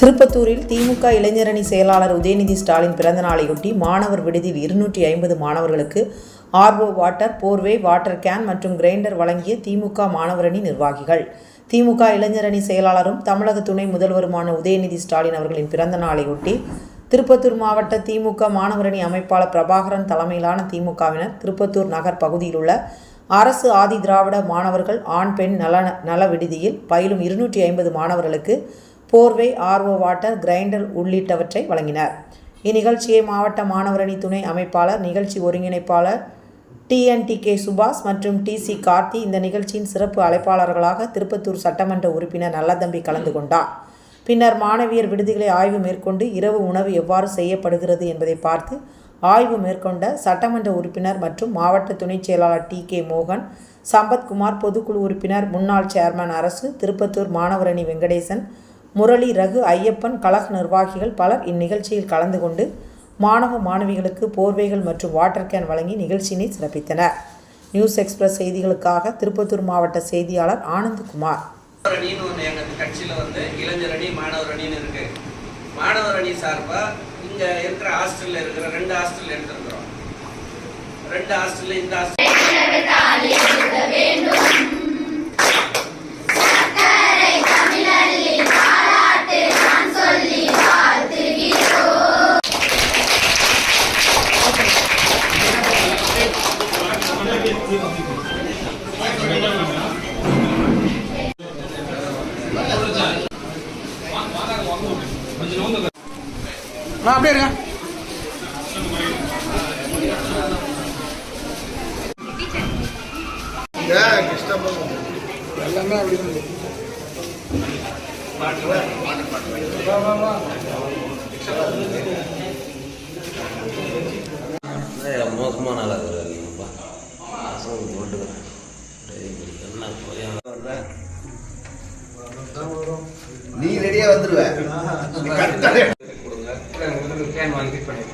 திருப்பத்தூரில் திமுக இளைஞரணி செயலாளர் உதயநிதி ஸ்டாலின் பிறந்த நாளையொட்டி மாணவர் விடுதியில் இருநூற்றி ஐம்பது மாணவர்களுக்கு ஆர்வோ வாட்டர் போர்வே வாட்டர் கேன் மற்றும் கிரைண்டர் வழங்கிய திமுக மாணவரணி நிர்வாகிகள். திமுக இளைஞரணி செயலாளரும் தமிழக துணை முதல்வருமான உதயநிதி ஸ்டாலின் அவர்களின் பிறந்த நாளையொட்டி திருப்பத்தூர் மாவட்ட திமுக மாணவரணி அமைப்பாளர் பிரபாகரன் தலைமையிலான திமுகவினர் திருப்பத்தூர் நகர் பகுதியில் உள்ள அரசு ஆதி திராவிட மாணவர்கள் ஆண் பெண் நல நல விடுதியில் பயிலும் இருநூற்றி ஐம்பது மாணவர்களுக்கு போர்வை ஆர்ஓ வாட்டர் கிரைண்டர் உள்ளிட்டவற்றை வழங்கினர். இந்நிகழ்ச்சியை மாவட்ட மாணவரணி துணை அமைப்பாளர் நிகழ்ச்சி ஒருங்கிணைப்பாளர் டிஎன்டி கே. சுபாஷ் மற்றும் டி. சி. கார்த்தி இந்த நிகழ்ச்சியின் சிறப்பு அழைப்பாளர்களாக திருப்பத்தூர் சட்டமன்ற உறுப்பினர் நல்லதம்பி கலந்து கொண்டார். பின்னர் மாணவியர் விடுதிகளை ஆய்வு மேற்கொண்டு இரவு உணவு எவ்வாறு செய்யப்படுகிறது என்பதை பார்த்து ஆய்வு மேற்கொண்ட சட்டமன்ற உறுப்பினர் மற்றும் மாவட்ட துணைச் செயலாளர் டி. கே. மோகன் சம்பத்குமார் பொதுக்குழு உறுப்பினர் முன்னாள் சேர்மன் அரசு திருப்பத்தூர் மாணவரணி வெங்கடேசன் முரளி ரகு ஐயப்பன் கழக நிர்வாகிகள் பலர் இந்நிகழ்ச்சியில் கலந்து கொண்டு மாணவ மாணவிகளுக்கு போர்வைகள் மற்றும் வாட்டர் கேன் வழங்கி நிகழ்ச்சியினை சிறப்பித்தனர். நியூஸ் எக்ஸ்பிரஸ் செய்திகளுக்காக திருப்பத்தூர் மாவட்ட செய்தியாளர் ஆனந்த்குமார் அணின்னு ஒன்று எங்கள் கட்சியில் வந்து இளைஞர் அணி மாணவர் அணின்னு இருக்கு. மாணவர் அணி சார்பாக இங்கே இருக்கிற ஹாஸ்டலில் இருக்கிற ரெண்டு ஹாஸ்டல் எடுத்துருக்குறோம். ரெண்டு ஹாஸ்டலில் இந்த ஹாஸ்டல் நான் அப்படியே இருங்க எல்லாமே அப்படி இருக்கு. மோசமான பசங்க என்ன நீ ரெடியா வந்துருவ एनवायरमेंट पढ़ेगा